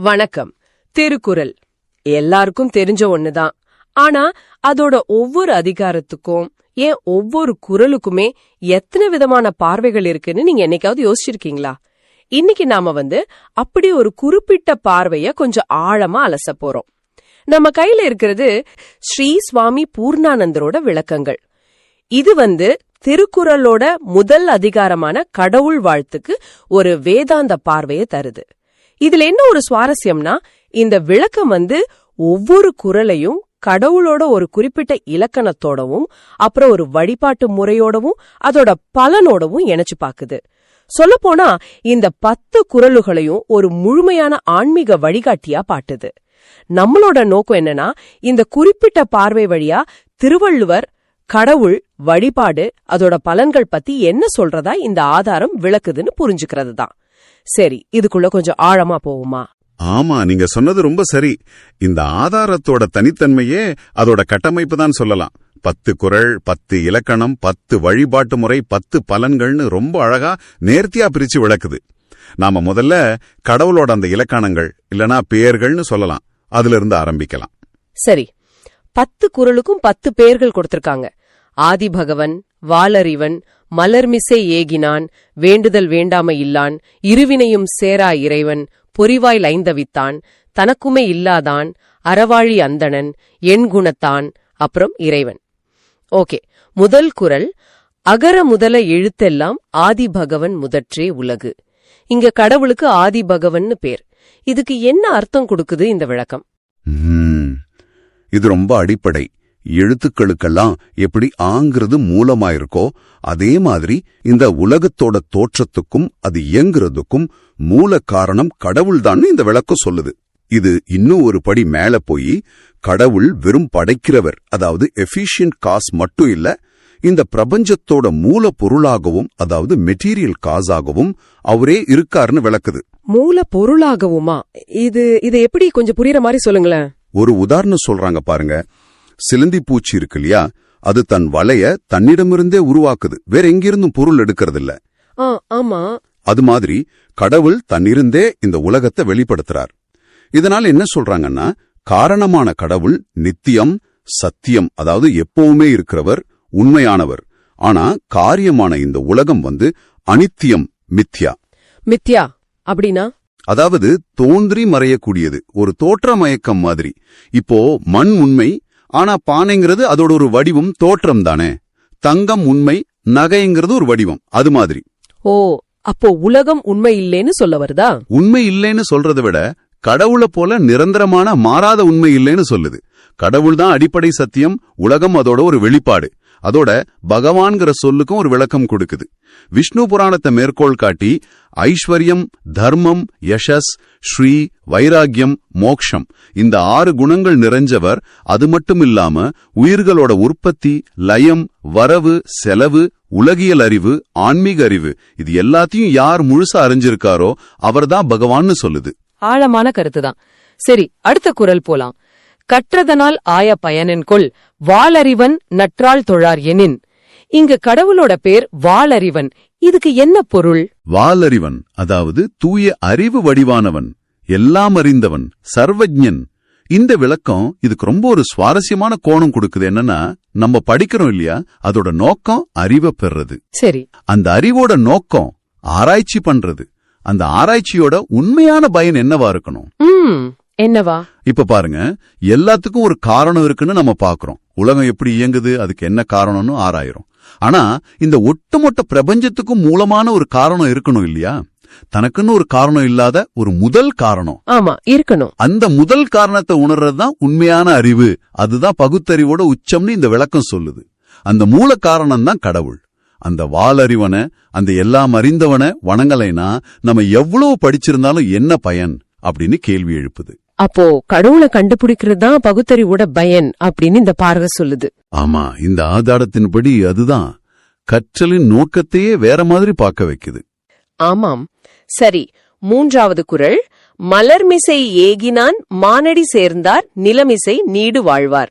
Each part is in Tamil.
வணக்கம். திருக்குறள். எல்லாருக்கும் தெரிஞ்ச ஒண்ணுதான். ஆனா அதோட ஒவ்வொரு அதிகாரத்துக்கும் ஏன் ஒவ்வொரு குறளுக்குமே எத்தனை விதமான பார்வைகள் இருக்குன்னு நீங்க என்னைக்காவது யோசிச்சிருக்கீங்களா? இன்னைக்கு நாம வந்து அப்படி ஒரு குறிப்பிட்ட பார்வைய கொஞ்சம் ஆழமா அலச போறோம். நம்ம கையில இருக்கிறது ஸ்ரீ சுவாமி பூர்ணானந்தரோட விளக்கங்கள். இது வந்து திருக்குறளோட முதல் அதிகாரமான கடவுள் வாழ்த்துக்கு ஒரு வேதாந்த பார்வையை தருது. இதுல என்ன ஒரு சுவாரஸ்யம்னா இந்த விளக்கம் வந்து ஒவ்வொரு குறளையும் கடவுளோட ஒரு குறிப்பிட்ட இலக்கணத்தோடவும் அப்புறம் ஒரு வழிபாட்டு முறையோடவும் அதோட பலனோடவும் இணைச்சு பாக்குது. சொல்லப்போனா இந்த பத்து குறளுகளையும் ஒரு முழுமையான ஆன்மீக வழிகாட்டியா பாட்டுது. நம்மளோட நோக்கம் என்னன்னா இந்த குறிப்பிட்ட பார்வை வழியா திருவள்ளுவர் கடவுள் வழிபாடு அதோட பலன்கள் பத்தி என்ன சொல்றதா இந்த ஆதாரம் விளக்குதுன்னு புரிஞ்சுக்கிறது தான் சரி இதுக்குள்ள கொஞ்சம் ஆழமா போவோமா? ஆமா நீங்க சொன்னது ரொம்ப சரி. இந்த ஆதாரத்தோட தனித்தன்மையே அதோட கட்டமைப்பு தான் சொல்லலாம். பத்து குறள் பத்து இலக்கணம் பத்து வழிபாட்டு முறை பத்து பலன்கள்னு ரொம்ப அழகா நேர்த்தியா பிரிச்சு விளக்குது. நாம முதல்ல கடவுளோட அந்த இலக்கணங்கள் இல்லனா பெயர்கள்னு சொல்லலாம். அதுல இருந்து ஆரம்பிக்கலாம். சரி. பத்து குறளுக்கும் பத்து பெயர்கள் கொடுத்திருக்காங்க. ஆதிபகவன் வாலறிவன் மலர்மிசை ஏகினான் வேண்டுதல் வேண்டாமை இல்லான் இருவினையும் சேரா இறைவன் பொறிவாய் லைந்தவித்தான் தனக்குமே இல்லாதான் அறவாழி அந்தணன் எண்குணத்தான் அப்புறம் இறைவன். ஓகே முதல் குரல் அகர முதல எழுத்தெல்லாம் ஆதிபகவன் முதற்றே உலகு. இங்க கடவுளுக்கு ஆதிபகவன்னு பேர். இதுக்கு என்ன அர்த்தம் கொடுக்குது இந்த விளக்கம்? இது ரொம்ப அடிப்படை. எழுத்துக்களுக்கெல்லாம் எப்படி ஆங்கிறது மூலமாயிருக்கோ அதே மாதிரி இந்த உலகத்தோட தோற்றத்துக்கும் அது இயங்குறதுக்கும் மூல காரணம் கடவுள்தான்னு இந்த விளக்கம் சொல்லுது. இது இன்னும் ஒரு படி மேல போய் கடவுள் வெறும் படைக்கிறவர் அதாவது எஃபிஷியன்ட் காஸ் மட்டும் இல்ல இந்த பிரபஞ்சத்தோட மூல பொருளாகவும் அதாவது மெட்டீரியல் காசாகவும் அவரே இருக்காருன்னு விளக்குது. மூல பொருளாகவுமா இது இதை எப்படி கொஞ்சம் புரியுற மாதிரி சொல்லுங்களேன். ஒரு உதாரணம் சொல்றாங்க பாருங்க. சிலந்தி பூச்சி இருக்கு இல்லையா? அது தன் வலைய தன்னிடமிருந்தே உருவாக்குது. வேற எங்கிருந்தும் பொருள் எடுக்கிறது இல்ல ஆமா. அது மாதிரி கடவுள் தன்னிருந்தே இந்த உலகத்தை வெளிப்படுத்துறார். இதனால என்ன சொல்றாங்கன்னா காரணமான கடவுள் நித்தியம் சத்தியம் அதாவது எப்பவுமே இருக்கிறவர் உண்மையானவர். ஆனா காரியமான இந்த உலகம் வந்து அனித்தியம் மித்யா. மித்யா அப்படின்னா? அதாவது தோன்றி மறையக்கூடியது. ஒரு தோற்ற மயக்கம் மாதிரி. இப்போ மண் உண்மை ஆனா பானைங்கிறது அதோட ஒரு வடிவம் தோற்றம் தானே. தங்கம் உண்மை நகைங்கிறது ஒரு வடிவம் அது மாதிரி. ஓ அப்போ உலகம் உண்மை இல்லைன்னு சொல்ல வருதா? உண்மை இல்லைன்னு சொல்றதை விட கடவுளை போல நிரந்தரமான மாறாத உண்மை இல்லைன்னு சொல்லுது. கடவுள் தான் அடிப்படை சத்தியம் உலகம் அதோட ஒரு வெளிப்பாடு. அதோட பகவான்கிற சொல்லுக்கும் ஒரு விளக்கம் கொடுக்குது. விஷ்ணு புராணத்தை மேற்கோள் காட்டி ஐஸ்வர்யம் தர்மம் யஷஸ் ஸ்ரீ வைராக்கியம் மோக்ஷம் இந்த ஆறு குணங்கள் நிறைஞ்சவர் அது மட்டும் இல்லாம உயிர்களோட உற்பத்தி லயம் வரவு செலவு உலகியல் அறிவு ஆன்மீக அறிவு இது எல்லாத்தையும் யார் முழுசா அறிஞ்சிருக்காரோ அவர்தான் பகவான்னு சொல்லுது. ஆழமான கருத்துதான். சரி அடுத்த குரல் போலாம். கற்றதனால் ஆய பயனென்கொள் வாளறிவன் நற்றாள் தொழார் எனின். இங்க கடவுளோட பேர் வாளறிவன். இதுக்கு என்ன பொருள்? வாலறிவன் அதாவது தூய அறிவு வடிவானவன் எல்லாம் அறிந்தவன் சர்வஜன் இந்த விளக்கம் இதுக்கு ரொம்ப ஒரு சுவாரஸ்யமான கோணம் கொடுக்குது. என்னன்னா நம்ம படிக்கிறோம் இல்லையா? அதோட நோக்கம் அறிவை பெறது சரி. அந்த அறிவோட நோக்கம் ஆராய்ச்சி பண்றது. அந்த ஆராய்ச்சியோட உண்மையான பயன் என்னவா இருக்கணும்? என்னவா? இப்ப பாருங்க எல்லாத்துக்கும் ஒரு காரணம் இருக்குன்னு நம்ம பாக்குறோம். உலகம் எப்படி இயங்குது அதுக்கு என்ன காரணம்னு ஆராயிரும். ஆனா இந்த ஒட்டுமொத்த பிரபஞ்சத்துக்கும் மூலமான ஒரு காரணம் இருக்கணும் இல்லையா? தனக்குன்னு ஒரு காரணம் இல்லாத ஒரு முதல் காரணம். ஆமா இருக்கணும். அந்த முதல் காரணத்தை உணர்றதுதான் உண்மையான அறிவு. அதுதான் பகுத்தறிவோட உச்சம்னு இந்த விளக்கம் சொல்லுது. அந்த மூல காரணம் தான் கடவுள். அந்த வாலறிவனை அந்த எல்லாம் அறிந்தவனை வணங்கலைனா நம்ம எவ்வளவு படிச்சிருந்தாலும் என்ன பயன்? அப்படின்னு கேள்வி எழுப்புது. அப்போ கடவுளை கண்டுபிடிக்கிறது தான் பகுத்தறிவோட பயன் அப்படின்னு இந்த பார்வை சொல்லுது. ஆமா இந்த ஆதாரத்தின்படி அதுதான் கற்றலின் நோக்கத்தையே வேற மாதிரி பார்க்க வைக்குது. ஆமாம். சரி மூன்றாவது குறள் மலர்மிசை ஏகினான் மானடி சேர்ந்தார் நிலமிசை நீடு வாழ்வார்.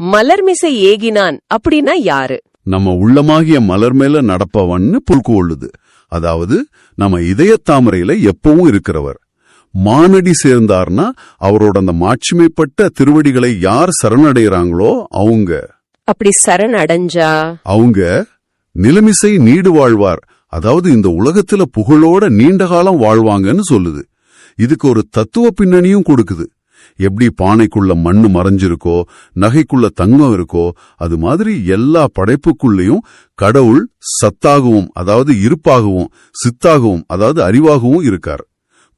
மலர்மிசை ஏகினான் அப்படின்னா யாரு? நம்ம உள்ளமாகிய மலர் மேல நடப்பவன்னு புல்கு கொள்ளுது அதாவது நம்ம இதயத் தாமரையில எப்பவும் இருக்கிறவர். மானடி சேர்ந்தார்னா அவரோட அந்த மாட்சிமைப்பட்ட திருவடிகளை யார் சரணடைகிறாங்களோ அவங்க. அப்படி சரண் அடைஞ்சா அவங்க நிலமிசை நீடு வாழ்வார். அதாவது இந்த உலகத்துல புகழோட நீண்ட காலம் வாழ்வாங்கன்னு சொல்லுது. இதுக்கு ஒரு தத்துவ பின்னணியும் கொடுக்குது. எப்படி பானைக்குள்ள மண்ணு மறைஞ்சிருக்கோ நகைக்குள்ள தங்கம் இருக்கோ அது மாதிரி எல்லா படைப்புக்குள்ளேயும் கடவுள் சத்தாகவும் அதாவது இருப்பாகவும் சித்தாகவும் அதாவது அறிவாகவும் இருக்கார்.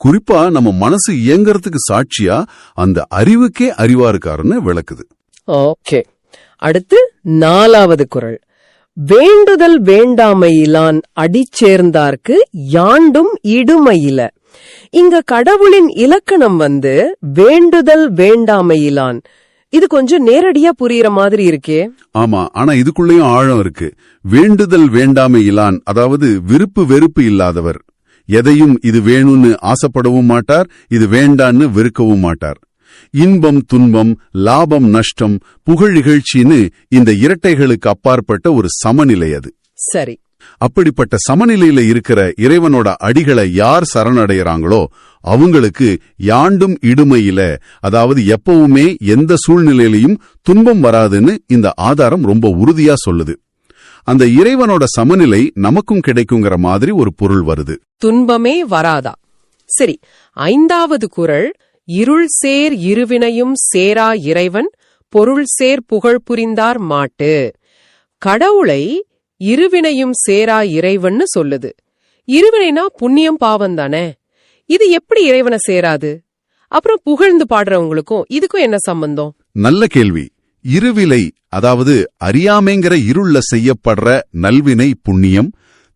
குறிப்பா நம்ம மனசு இயங்கறதுக்கு சாட்சியா அந்த அறிவுக்கே அறிவா இருக்காருன்னு விளக்குது. ஓகே. அடுத்து நாலாவது குறள் வேண்டுதல் வேண்டாமையிலான் அடிச்சேர்ந்தார்க்கு யாண்டும் இடுமையில. இங்க கடவுளின் இலக்கணம் வந்து வேண்டுதல் வேண்டாமையிலான். இது கொஞ்சம் நேரடியா புரியுற மாதிரி இருக்கே. ஆமா ஆனா இதுக்குள்ளேயும் ஆழம் இருக்கு. வேண்டுதல் வேண்டாமை இலான் அதாவது விருப்பு வெறுப்பு இல்லாதவர். எதையும் இது வேணும்னு ஆசைப்படவும் மாட்டார் இது வேண்டான்னு வெறுக்கவும் மாட்டார். இன்பம் துன்பம் லாபம் நஷ்டம் புகழ் இகழ்ச்சின்னு இந்த இரட்டைகளுக்கு அப்பாற்பட்ட ஒரு சமநிலை அது. சரி. அப்படிப்பட்ட சமநிலையில இருக்கிற இறைவனோட அடிகளை யார் சரணடைகிறாங்களோ அவங்களுக்கு யாண்டும் இடுமையில அதாவது எப்பவுமே எந்த சூழ்நிலையிலையும் துன்பம் வராதுன்னு இந்த ஆதாரம் ரொம்ப உறுதியா சொல்லுது. அந்த இறைவனோட சமநிலை நமக்கும் கிடைக்குங்கிற மாதிரி ஒரு பொருள் வருது. துன்பமே வராதா? சரி ஐந்தாவது குறள் இருள் சேர் இருவினையும் சேரா இறைவன் பொருள் சேர் புகழ் புரிந்தார் மாட்டு. கடவுளை இருவினையும் சேரா இறைவன்னு சொல்லுது. இருவினைனா புண்ணியம் பாவம் தானே? இது எப்படி இறைவனை சேராது? அப்புறம் புகழ்ந்து பாடுறவங்களுக்கும் இதுக்கும் என்ன சம்பந்தம்? நல்ல கேள்வி. இருவிலை அதாவது அறியாமைங்கிற இருள்ல செய்யப்படுற நல்வினை புண்ணியம்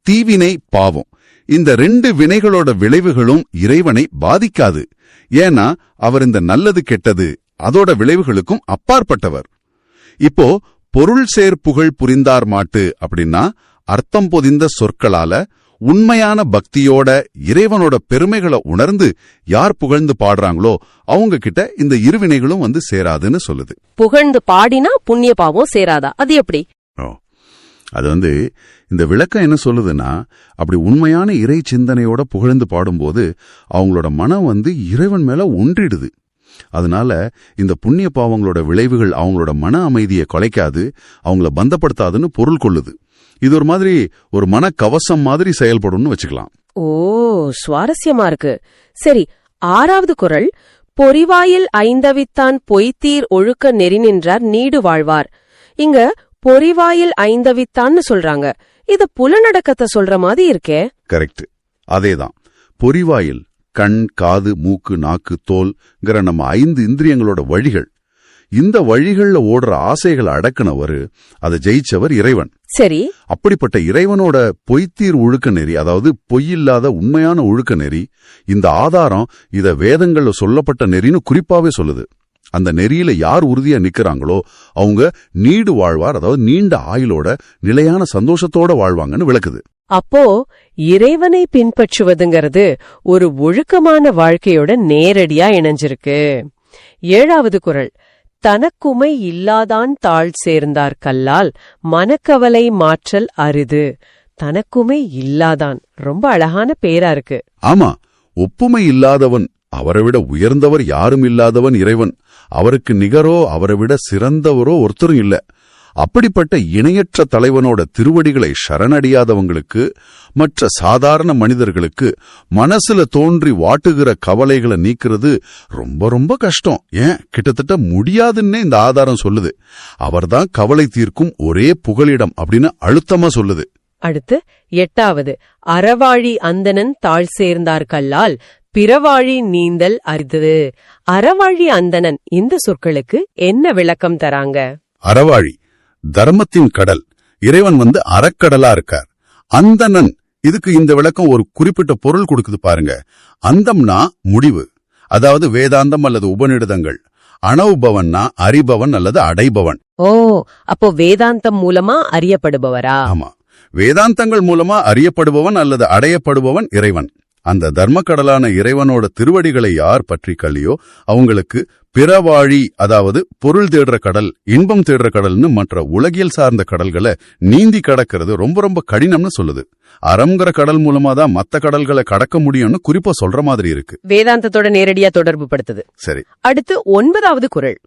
தீவினை பாவம். இந்த ரெண்டு வினைகளோட விளைவுகளும் இறைவனை பாதிக்காது. ஏன்னா அவர் இந்த நல்லது கெட்டது அதோட விளைவுகளுக்கும் அப்பாற்பட்டவர். இப்போ பொருள் சேர் புகழ் புரிந்தார் மாட்டு அப்படின்னா அர்த்தம் பொதிந்த சொற்களால உண்மையான பக்தியோட இறைவனோட பெருமைகளை உணர்ந்து யார் புகழ்ந்து பாடுறாங்களோ அவங்க கிட்ட இந்த இருவினைகளும் வந்து சேராதுன்னு சொல்லுது. புகழ்ந்து பாடினா புண்ணிய பாவம் சேராதா? அது எப்படி? அது வந்து இந்த விளக்கம் என்ன சொல்லுதுன்னா அப்படி உண்மையான இறை சிந்தனையோட புகழ்ந்து பாடும்போது அவங்களோட மனம் வந்து இறைவன் மேல ஒன்றிடுது. அதனால இந்த புண்ணிய பாவங்களோட விளைவுகள் அவங்களோட மன அமைதியை குலைக்காது அவங்கள பந்தப்படுத்தாதுன்னு பொருள் கொள்ளுது. இது ஒரு மாதிரி ஒரு மன கவசம் மாதிரி செயல்படும்னு வச்சுக்கலாம். ஓ சுவாரஸ்யமா இருக்கு. சரி ஆறாவது குறள் பொறிவாயில் ஐந்தவித்தான் பொய்த்தீர் ஒழுக்க நெறி நின்றார் நீடு வாழ்வார். இங்க பொறிவாயில் ஐந்தவித்தான்னு சொல்றாங்க. இது புலனடக்கத்தை சொல்ற மாதிரி இருக்கே. கரெக்ட் அதேதான். பொறிவாயில் கண் காது மூக்கு நாக்கு தோல்ங்கிற நம்ம ஐந்து இந்திரியங்களோட வழிகள் இந்த வழிகள்ல ஓடுற ஆசைகளை அடக்குனவர் அதை ஜெயிச்சவர் இறைவன். சரி. அப்படிப்பட்ட இறைவனோட பொய்த்தீர் ஒழுக்க நெறி அதாவது பொய்யில்லாத உண்மையான ஒழுக்க நெறி இந்த ஆதாரம் இத வேதங்கள்ல சொல்லப்பட்ட நெறின்னு குறிப்பாவே சொல்லுது. அந்த நெறியில யார் உறுதியா நிக்கறாங்களோ அவங்க நீடு வாழ்வார் அதாவது நீண்ட ஆயுளோட நிலையான சந்தோஷத்தோட வாழ்வாங்கன்னு விளக்குது. அப்போ இறைவனை பின்பற்றுவதுங்கிறது ஒரு ஒழுக்கமான வாழ்க்கையோட நேரடியா இணைஞ்சிருக்கு. ஏழாவது குறள் தனக்குமை இல்லாதான் தாழ் சேர்ந்தார் கல்லால் மனக்கவலை மாற்றல் அரிது. தனக்குமை இல்லாதான். ரொம்ப அழகான பேரா இருக்கு. ஆமா ஒப்புமை இல்லாதவன் அவரை விட உயர்ந்தவர் யாரும் இல்லாதவன் இறைவன். அவருக்கு நிகரோ அவரை விட சிறந்தவரோ ஒருத்தரும் இல்ல. அப்படிப்பட்ட இணையற்ற தலைவனோட திருவடிகளை சரணடியாதவங்களுக்கு மற்ற சாதாரண மனிதர்களுக்கு மனசுல தோன்றி வாட்டுகிற கவலைகளை நீக்கிறது ரொம்ப ரொம்ப கஷ்டம். ஏன்? கிட்டத்தட்ட முடியாதுன்னே இந்த ஆதாரம் சொல்லுது. அவர்தான் கவலை தீர்க்கும் ஒரே புகலிடம் அப்படின்னு அழுத்தமா சொல்லுது. அடுத்து எட்டாவது அறவாழி அந்தணன் தாழ் சேர்ந்தார் கல்லால் பிறவாழி நீந்தல் அரிது அறவாழி அந்தணன் இந்த சொற்களுக்கு என்ன விளக்கம் தராங்க? அறவாழி தர்மத்தின் கடல். இறைவன் வந்து அறக்கடலா இருக்கார். அந்தணன் இதுக்கு இந்த விளக்கம் ஒரு குறிப்பிட்ட பொருள் கொடுக்குது பாருங்க. அந்தம்னா முடிவு. அதாவது வேதாந்தம் அல்லது உபநிடதங்கள். அணவுபவன்னா அறிபவன் அல்லது அடைபவன். ஓ அப்போ வேதாந்தம் மூலமா அறியப்படுபவரா? ஆமா. வேதாந்தங்கள் மூலமா அறியப்படுபவன் அல்லது அடையப்படுபவன் இறைவன். அந்த தர்மக்கடலான இறைவனோட திருவடிகளை யார் பற்றிக்கலையோ அவங்களுக்கு பிறவாழி அதாவது பொருள் தேடுற கடல் இன்பம் தேடுற கடல்னு மற்ற உலகியல் சார்ந்த கடல்களை நீந்தி கடக்கிறது ரொம்ப ரொம்ப கடினம்னு சொல்லுது. அறம்ங்கிற கடல் மூலமா தான் மத்த கடல்களை கடக்க முடியும்னு குறிப்பா சொல்ற மாதிரி இருக்கு. வேதாந்தத்தோட நேரடியா தொடர்பு படுத்துது. சரி. அடுத்து ஒன்பதாவது குறள்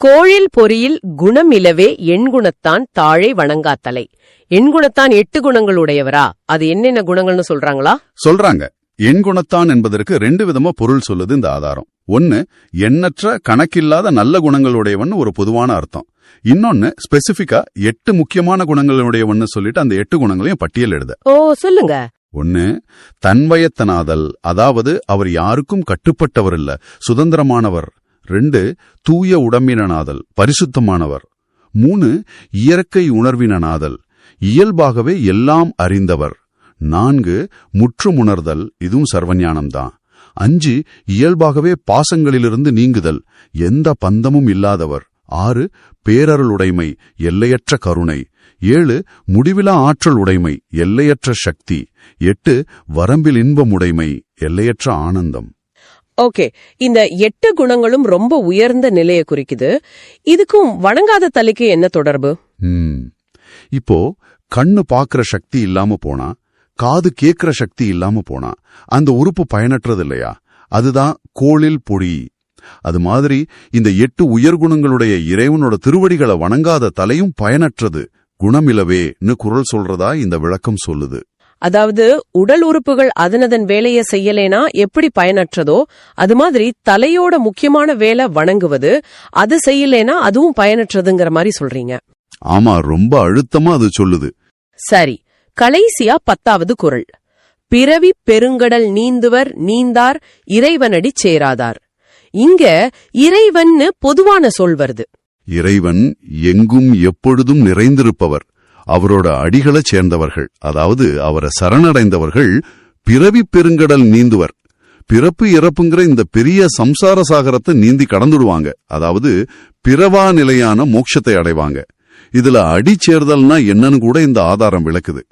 கோழில் பொறியில் குணமிலவே எண்குணத்தான் தாழை வணங்காத்தலை. எண்குணத்தான் எட்டு குணங்கள் உடையவரா? அது என்னென்ன குணங்கள்னு சொல்றாங்களா? சொல்றாங்க. எண்குணத்தான் என்பதற்கு ரெண்டு விதமா பொருள் சொல்லுது இந்த ஆதாரம். ஒன்னு எண்ணற்ற கணக்கில்லாத நல்ல குணங்களுடையவன் ஒரு பொதுவான அர்த்தம். இன்னொன்னு ஸ்பெசிபிக்கா எட்டு முக்கியமான குணங்களுடையவன்னு சொல்லிட்டு அந்த எட்டு குணங்களையும் பட்டியல் எழுத. ஓ சொல்லுங்க. ஒன்னு தன்வயத்தனாதல் அதாவது அவர் யாருக்கும் கட்டுப்பட்டவர் இல்ல சுதந்திரமானவர். ரெண்டு தூய உடம்பினனாதல் பரிசுத்தமானவர். மூணு இயற்கை உணர்வினனாதல் இயல்பாகவே எல்லாம் அறிந்தவர். நான்கு முற்றுமுணர்தல் இதுவும் சர்வஞானம்தான் அஞ்சு இயல்பாகவே பாசங்களிலிருந்து நீங்குதல் எந்த பந்தமும் இல்லாதவர். ஆறு பேரருளுடைமை எல்லையற்ற கருணை. ஏழு முடிவிலா ஆற்றல் உடைமை எல்லையற்ற சக்தி. எட்டு வரம்பில் இன்பமுடைமை எல்லையற்ற ஆனந்தம். ஓகே இந்த எட்டு குணங்களும் ரொம்ப உயர்ந்த நிலையை குறிக்குது. இதுக்கும் வணங்காத தலைக்கு என்ன தொடர்பு. இப்போ கண்ணு பாக்குற சக்தி இல்லாம போனா காது கேக்குற சக்தி இல்லாம போனா அந்த உறுப்பு பயனற்றது இல்லையா அதுதான் கோளில் பொடி. அது மாதிரி இந்த எட்டு உயர்குணங்களுடைய இறைவனோட திருவடிகளை வணங்காத தலையும் பயனற்றது. குணமிலவேன்னு குரல் சொல்றதா இந்த விளக்கம் சொல்லுது. அதாவது உடல் உறுப்புகள் அதனதன் வேலையை செய்யலேனா எப்படி பயனற்றதோ அது மாதிரி தலையோட முக்கியமான வேலை வணங்குவது அது செய்யலேனா அதுவும் பயனற்றதுங்கிற மாதிரி சொல்றீங்க. ஆமா ரொம்ப அழுத்தமா அது சொல்லுது. சரி கடைசியா பத்தாவது குரல். பிறவி பெருங்கடல் நீந்துவர் நீந்தார் இறைவனடி சேராதார். இங்க இறைவன்னு பொதுவான சொல் வருது. இறைவன் எங்கும் எப்பொழுதும் நிறைந்திருப்பவர். அவரோட அடிகளை சேர்ந்தவர்கள் அதாவது அவரை சரணடைந்தவர்கள் பிறவி பெருங்கடல் நீந்துவர். பிறப்பு இறப்புங்கிற இந்த பெரிய சம்சார சாகரத்தை நீந்தி கடந்துடுவாங்க. அதாவது பிறவா நிலையான மோட்சத்தை அடைவாங்க. இதுல அடி சேர்தல்னா என்னன்னு கூட இந்த ஆதாரம் விளக்குது.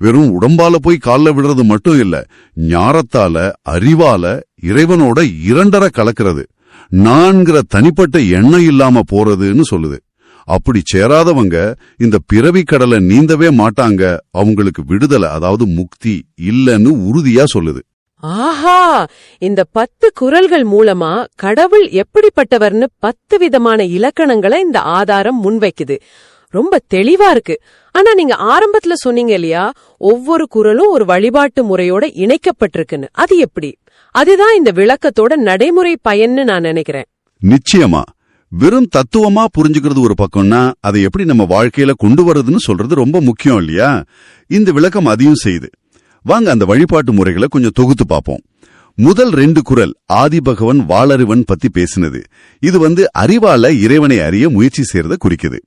வெறும் உடம்பால போய் கால்ல விடுறது மட்டும் இல்ல ஞாரத்தால அறிவால இறைவனோட இரண்டரை கலக்கிறது. நான்கிற தனிப்பட்ட எண்ணம் இல்லாம போறதுன்னு சொல்லுது. அப்படி சேராதவங்க இந்த பிறவி கடலை நீந்தவே மாட்டாங்க அவங்களுக்கு விடுதலை அதாவது முக்தி இல்லைன்னு உறுதியா சொல்லுது. ஆஹா! இந்த பத்து குரல்கள் மூலமா கடவுள் எப்படிப்பட்டவர்னு பத்து விதமான இலக்கணங்களை இந்த ஆதாரம் முன்வைக்குது. ரொம்ப தெளிவா இருக்கு. ஆனா நீங்க ஆரம்பத்துல சொன்னீங்க இல்லையா ஒவ்வொரு குரலும் ஒரு வழிபாட்டு முறையோட இணைக்கப்பட்டிருக்குன்னு. அது எப்படி? அதுதான் இந்த விளக்கத்தோட நடைமுறை பயன்னு நான் நினைக்கிறேன். நிச்சயமா. வெறும் தத்துவமா புரிஞ்சுக்கிறது ஒரு பக்கம்னா அதை எப்படி நம்ம வாழ்க்கையில கொண்டு வர்றதுன்னு சொல்றது ரொம்ப முக்கியம் இல்லையா? இந்த விளக்கம் அதையும் செய்யுது. வாங்க அந்த வழிபாட்டு முறைகளை கொஞ்சம் தொகுத்து பார்ப்போம். முதல் ரெண்டு குறள் ஆதிபகவன் வாளறிவன் பத்தி பேசினது. இது வந்து அறிவால இறைவனை அறிய முயற்சி செய்யறத குறிக்குது.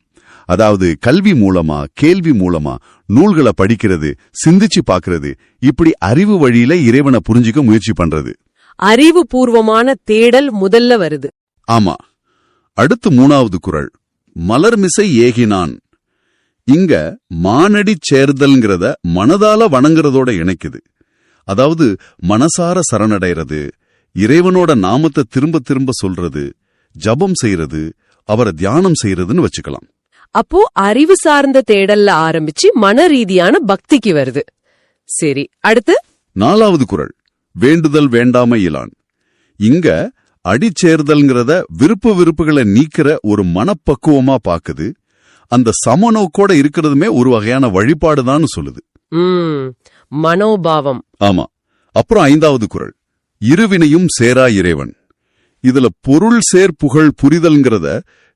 அதாவது கல்வி மூலமா கேள்வி மூலமா நூல்களை படிக்கிறது சிந்திச்சு பார்க்கிறது இப்படி அறிவு வழியில இறைவனை புரிஞ்சுக்க முயற்சி பண்றது. அறிவுபூர்வமான தேடல் முதல்ல வருது. ஆமா. அடுத்து மூணாவது குறள் மலர்மிசை ஏகினான். இங்க மானடிச் சேர்தல்ங்கிறத மனதால வணங்குறதோட இணைக்குது. அதாவது மனசார சரணடைறது இறைவனோட நாமத்தை திரும்ப திரும்ப சொல்றது ஜபம் செய்யறது அவரை தியானம் செய்யறதுன்னு வச்சுக்கலாம். அப்போ அறிவு சார்ந்த தேடல்ல ஆரம்பிச்சு மன ரீதியான பக்திக்கு வருது. சரி அடுத்து? நாலாவது குறள் வேண்டுதல் வேண்டாமை இலான். இங்க அடிச்சேர்தல்ங்கிறத விருப்பு விருப்புகளை நீக்கிற ஒரு மனப்பக்குவமா பாக்குது. அந்த சமநோக்கோட இருக்கிறதுமே ஒரு வகையான வழிபாடுதான்னு சொல்லுது. மனோபாவம். ஆமா அப்புறம் ஐந்தாவது குறள் இருவினையும் சேரா இறைவன். இதுல பொருள் சேர் புகழ் புரிதல்ங்கிறத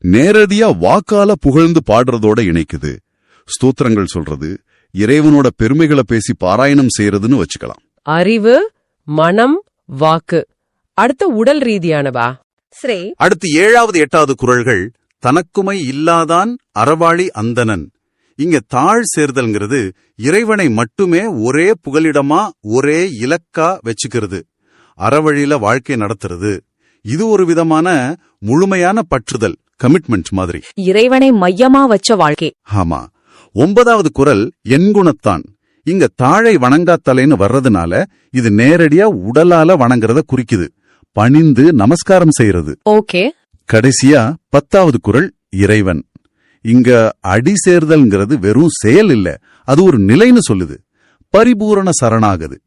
நேரடியா வாக்கால புகழ்ந்து பாடுறதோட இணைக்குது. ஸ்தோத்திரங்கள் சொல்றது இறைவனோட பெருமைகளை பேசி பாராயணம் செய்யறதுன்னு வச்சுக்கலாம். அறிவு மனம் வாக்கு. அடுத்து உடல் ரீதியானவா? ஸ்ரீ அடுத்து ஏழாவது எட்டாவது குறள்கள் தனக்குமை இல்லாதான் அறவாளி அந்தணன். இங்க தாழ் சேர்தல்ங்கிறது இறைவனை மட்டுமே ஒரே புகலிடமா ஒரே இலக்கா வச்சுக்கிறது. அறவழியில வாழ்க்கை நடத்துறது. இது ஒரு விதமான முழுமையான பற்றுதல். கமிட்மெண்ட் மாதிரி. இறைவனை மையமா வச்ச வாழ்க்கை. ஆமா. ஒன்பதாவது குறள் எண்குணத்தான் இங்க தாழை வணங்காத்தலைன்னு வர்றதுனால இது நேரடியா உடலால வணங்குறத குறிக்குது. பணிந்து நமஸ்காரம் செய்யறது ஓகே. கடைசியா பத்தாவது குறள் இறைவன். இங்க அடி சேர்தல்ங்கிறது வெறும் செயல் இல்ல அது ஒரு நிலைன்னு சொல்லுது. பரிபூரண சரணாகுது.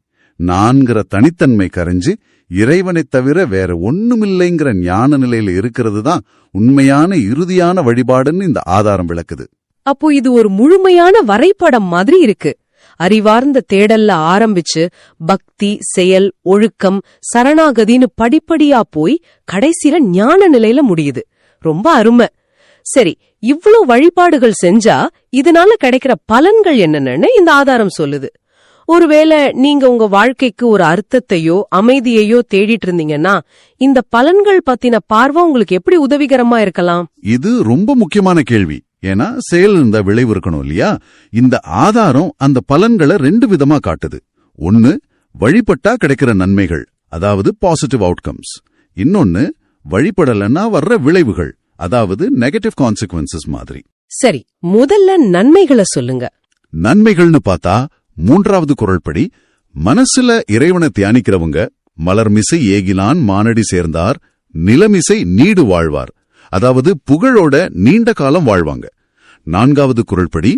நான்கிற தனித்தன்மை கரைஞ்சு இறைவனைத் தவிர வேற ஒண்ணுமில்லைங்கிற ஞான நிலையில இருக்கிறது தான் உண்மையான இறுதியான வழிபாடுன்னு இந்த ஆதாரம் விளக்குது. அப்போ இது ஒரு முழுமையான வரைபடம் மாதிரி இருக்கு. அறிவார்ந்த தேடல்ல ஆரம்பிச்சு பக்தி செயல் ஒழுக்கம் சரணாகதின்னு படிப்படியா போய் கடைசியில ஞான நிலையில முடியுது. ரொம்ப அருமை. சரி இவ்ளோ வழிபாடுகள் செஞ்சா இதனால கிடைக்கிற பலன்கள் என்னென்னு இந்த ஆதாரம் சொல்லுது. ஒருவேளை நீங்க உங்க வாழ்க்கைக்கு ஒரு அர்த்தத்தையோ அமைதியையோ தேடிட்டு இருந்தீங்கன்னா இந்த பலன்கள் பத்தின பார்வை உங்களுக்கு எப்படி உதவிகரமா இருக்கலாம்? இது ரொம்ப முக்கியமான கேள்வி. ஏன்னா செயல் இருந்த விளைவு இருக்கணும் இல்லையா? இந்த ஆதாரம் அந்த பலன்களை ரெண்டு விதமா காட்டுது. ஒன்னு வழிபட்டா கிடைக்கிற நன்மைகள் அதாவது பாசிட்டிவ் அவுட்கம்ஸ் இன்னொன்னு வழிபடலன்னா வர்ற விளைவுகள் அதாவது நெகட்டிவ் கான்சிக்வன்சஸ் மாதிரி. சரி முதல்ல நன்மைகளை சொல்லுங்க. நன்மைகள்னு பார்த்தா மூன்றாவது குரல்படி மனசுல இறைவனை தியானிக்கிறவங்க மலர்மிசை ஏகிலான் மானடி சேர்ந்தார் நிலமிசை நீடு வாழ்வார். அதாவது புகழோட நீண்ட காலம் வாழ்வாங்க. நான்காவது குரல்படி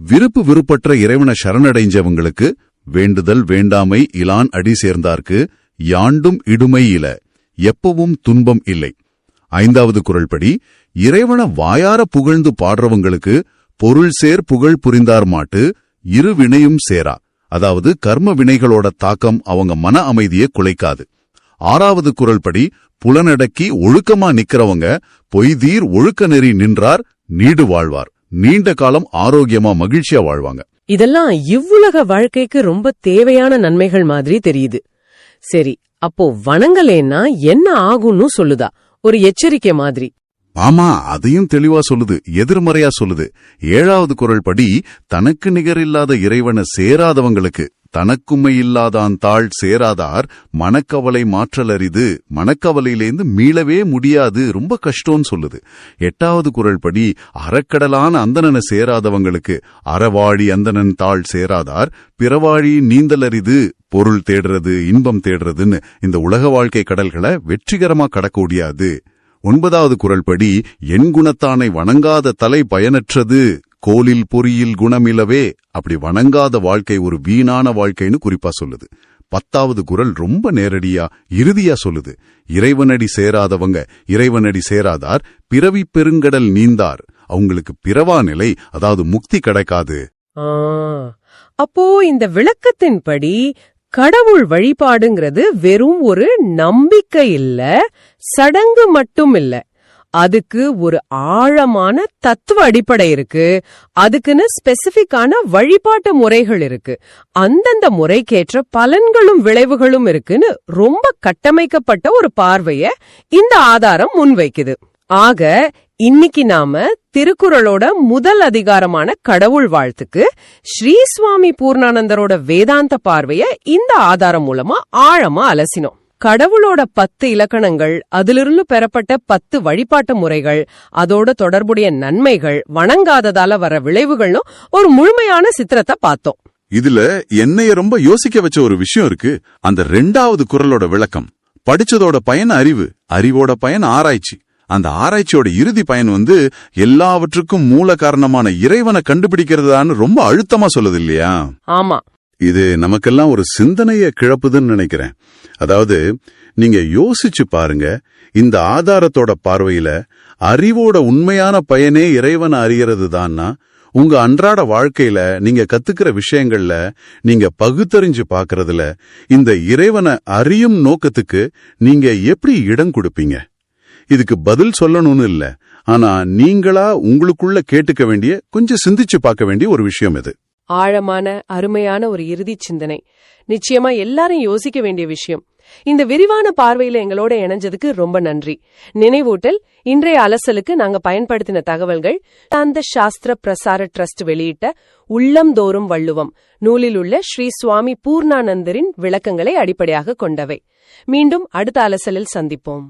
விருப்பு விருப்பற்ற இறைவனை சரணடைஞ்சவங்களுக்கு வேண்டுதல் வேண்டாமை இலான் அடி சேர்ந்தார்க்கு யாண்டும் இடுமை இல எப்பவும் துன்பம் இல்லை. ஐந்தாவது குரல்படி இறைவனை வாயார புகழ்ந்து பாடுறவங்களுக்கு பொருள் சேர் புகழ் புரிந்தார் மாட்டு இரு வினையும் சேரா. அதாவது கர்ம வினைகளோட தாக்கம் அவங்க மன அமைதியை குலைக்காது. ஆறாவது குரல்படி புலனடக்கி ஒழுக்கமா நிக்கிறவங்க பொய்தீர் ஒழுக்க நெறி நின்றார் நீடு வாழ்வார். நீண்ட காலம் ஆரோக்கியமா மகிழ்ச்சியா வாழ்வாங்க. இதெல்லாம் இவ்வுலக வாழ்க்கைக்கு ரொம்ப தேவையான நன்மைகள் மாதிரி தெரியுது. சரி அப்போ வணங்கலேன்னா என்ன ஆகும்னு சொல்லுதா? ஒரு எச்சரிக்கை மாதிரி. ஆமா அதையும் தெளிவா சொல்லுது எதிர்மறையா சொல்லுது. ஏழாவது குரல் படி தனக்கு நிகரில்லாத இறைவனை சேராதவங்களுக்கு தனக்குமை இல்லாதான் தாழ் சேராதார் மனக்கவலை மாற்றலரிது மனக்கவலையிலேந்து மீளவே முடியாது ரொம்ப கஷ்டம்னு சொல்லுது. எட்டாவது குரல் படி அறக்கடலான அந்தணனை சேராதவங்களுக்கு அறவாழி அந்தணன் தாழ் சேராதார் பிறவாழி நீந்தலரிது பொருள் தேடுறது இன்பம் தேடுறதுன்னு இந்த உலக வாழ்க்கை கடல்களை வெற்றிகரமா கடக்க முடியாது. ஒன்பதாவது குரல்படி என் குணத்தானை வணங்காத தலை பயனற்றது கோலில் பொறியில் குணமிலவே அப்படி வணங்காத வாழ்க்கை ஒரு வீணான வாழ்க்கைன்னு குறிப்பா சொல்லுது. பத்தாவது குரல் ரொம்ப நேரடியா இறுதியா சொல்லுது. இறைவனடி சேராதவங்க இறைவனடி சேராதார் பிறவி பெருங்கடல் நீந்தார். அவங்களுக்கு பிறவா நிலை அதாவது முக்தி கிடைக்காது. அப்போ இந்த விளக்கத்தின்படி கடவுள் வழிபாடுங்கிறது வெறும் ஒரு நம்பிக்கை இல்ல சடங்கு மட்டும் இல்ல. அதுக்கு ஒரு ஆழமான தத்துவ அடிப்படை இருக்கு. அதுக்குன்னு ஸ்பெசிபிக்கான வழிபாட்டு முறைகள் இருக்கு. அந்தந்த முறைக்கேற்ற பலன்களும் விளைவுகளும் இருக்குன்னு ரொம்ப கட்டமைக்கப்பட்ட ஒரு பார்வைய இந்த ஆதாரம் முன்வைக்குது. ஆக இன்னைக்கு நாம திருக்குறளோட முதல் அதிகாரமான கடவுள் வாழ்த்துக்கு ஸ்ரீ சுவாமி பூர்ணானந்தரோட வேதாந்த பார்வைய இந்த ஆதாரம் மூலமா ஆழமா அலசினோம். கடவுளோட பத்து இலக்கணங்கள் அதிலிருந்து பெறப்பட்ட பத்து வழிபாட்டு முறைகள் அதோட தொடர்புடைய நன்மைகள் வணங்காததால வர விளைவுகள்னு ஒரு முழுமையான சித்திரத்தை பார்த்தோம். இதுல என்னைய ரொம்ப யோசிக்க வச்ச ஒரு விஷயம் இருக்கு. அந்த ரெண்டாவது குரலோட விளக்கம் படிச்சதோட பயன் அறிவு அறிவோட பயன் ஆராய்ச்சி. அந்த ஆராய்ச்சியோட இறுதி பயன் வந்து எல்லாவற்றுக்கும் மூல காரணமான இறைவனை கண்டுபிடிக்கிறதான்னு ரொம்ப அழுத்தமா சொல்லுது இல்லையா? ஆமா. இது நமக்கெல்லாம் ஒரு சிந்தனைய கிழப்புதுன்னு நினைக்கிறேன். அதாவது நீங்க யோசிச்சு பாருங்க இந்த ஆதாரத்தோட பார்வையில அறிவோட உண்மையான பயனே இறைவனை அறியறது தான்னா உங்க அன்றாட வாழ்க்கையில நீங்க கத்துக்கிற விஷயங்கள்ல நீங்க பகுத்தறிஞ்சு பார்க்கறதுல இந்த இறைவனை அறியும் நோக்கத்துக்கு நீங்க எப்படி இடம் கொடுப்பீங்க? இதுக்கு பதில் சொல்லணும்னு இல்ல. ஆனா நீங்களா உங்களுக்குள்ள கேட்டுக்க வேண்டிய கொஞ்சம் சிந்திச்சு பார்க்க வேண்டிய ஒரு விஷயம் இது. ஆழமான அருமையான ஒரு இறுதி சிந்தனை. நிச்சயமா எல்லாரும் யோசிக்க வேண்டிய விஷயம். இந்த விரிவான பார்வையில எங்களோட இணைஞ்சதுக்கு ரொம்ப நன்றி. நினைவூட்டல் இன்றைய அலசலுக்கு நாங்க பயன்படுத்தின தகவல்கள் அந்த சாஸ்திர பிரசார ட்ரஸ்ட் வெளியிட்ட உள்ளம் தோறும் வள்ளுவம் நூலில் உள்ள ஸ்ரீ சுவாமி பூர்ணானந்தரின் விளக்கங்களை அடிப்படையாக கொண்டவை. மீண்டும் அடுத்த அலசலில் சந்திப்போம்.